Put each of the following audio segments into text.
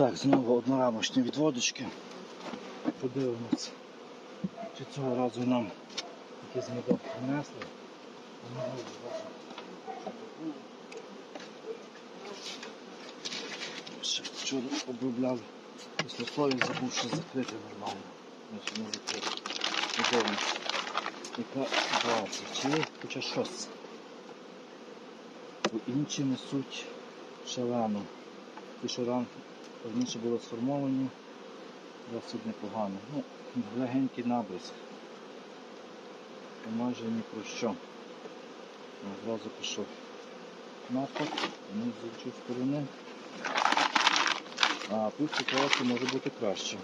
Так, знову однорамочні відводочки. Подивимось, чи цього разу нам якийсь медок принесли. Ще вчора обробляли кислотою, забув, що закрити нормально. Значить не закрити. Подивимось, яка ситуація. Чи є хоча щось? Бо інші несуть шалено. Ті, що раніше були сформовані, досить непогано. Ну, легенький набризк. Майже ні про що. Одразу пішов напад, ну з іншої сторони. А тут ситуація може бути краще.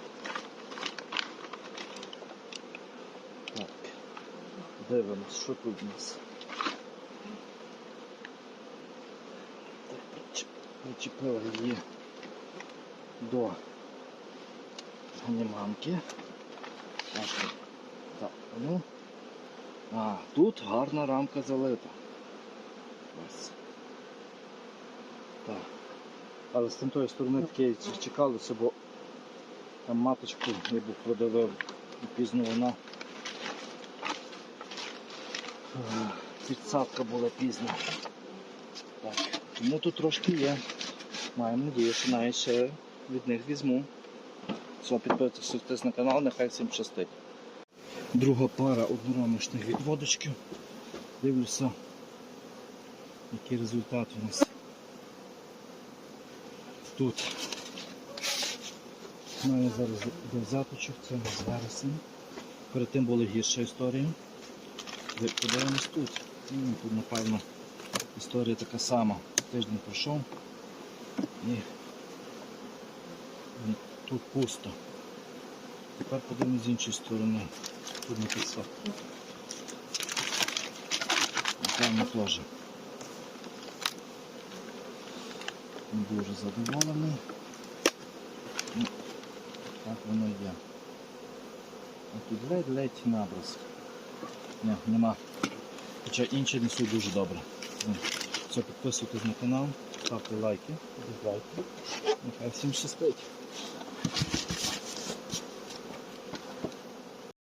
Так. Дивимось, що тут у нас. Так, причеп- Причепили її до ганіманки. Так, ну. А, тут гарна рамка залита. Ось. Так. Але з тої сторони таке чекалося, бо там маточку я був продавив і пізно вона. Підсадка була пізна. Так. Тому тут трошки є. Маємо надію, що навіть ще від них візьму. Все, підписуйтесь на канал, нехай всім щастить. Друга пара однорамочних відводочків. Дивлюся, який результат у нас. Тут у мене зараз йде заточок, це нас вересень. Перед тим була гірша історія. Ви Подивимось тут. Ну, Тут, напевно, історія така сама. Тиждень пройшов і тут пусто. Тепер подивимось з іншої сторони. Тут не підсадка. Напевно теж. Дуже задоволений. Ну, Так воно є. А тут ледь-ледь наброс. Ні, нема. Хоча інші несуть дуже добре. Ну, підписуйтесь на канал, ставте лайки, дизлайки. Нехай всім щастить.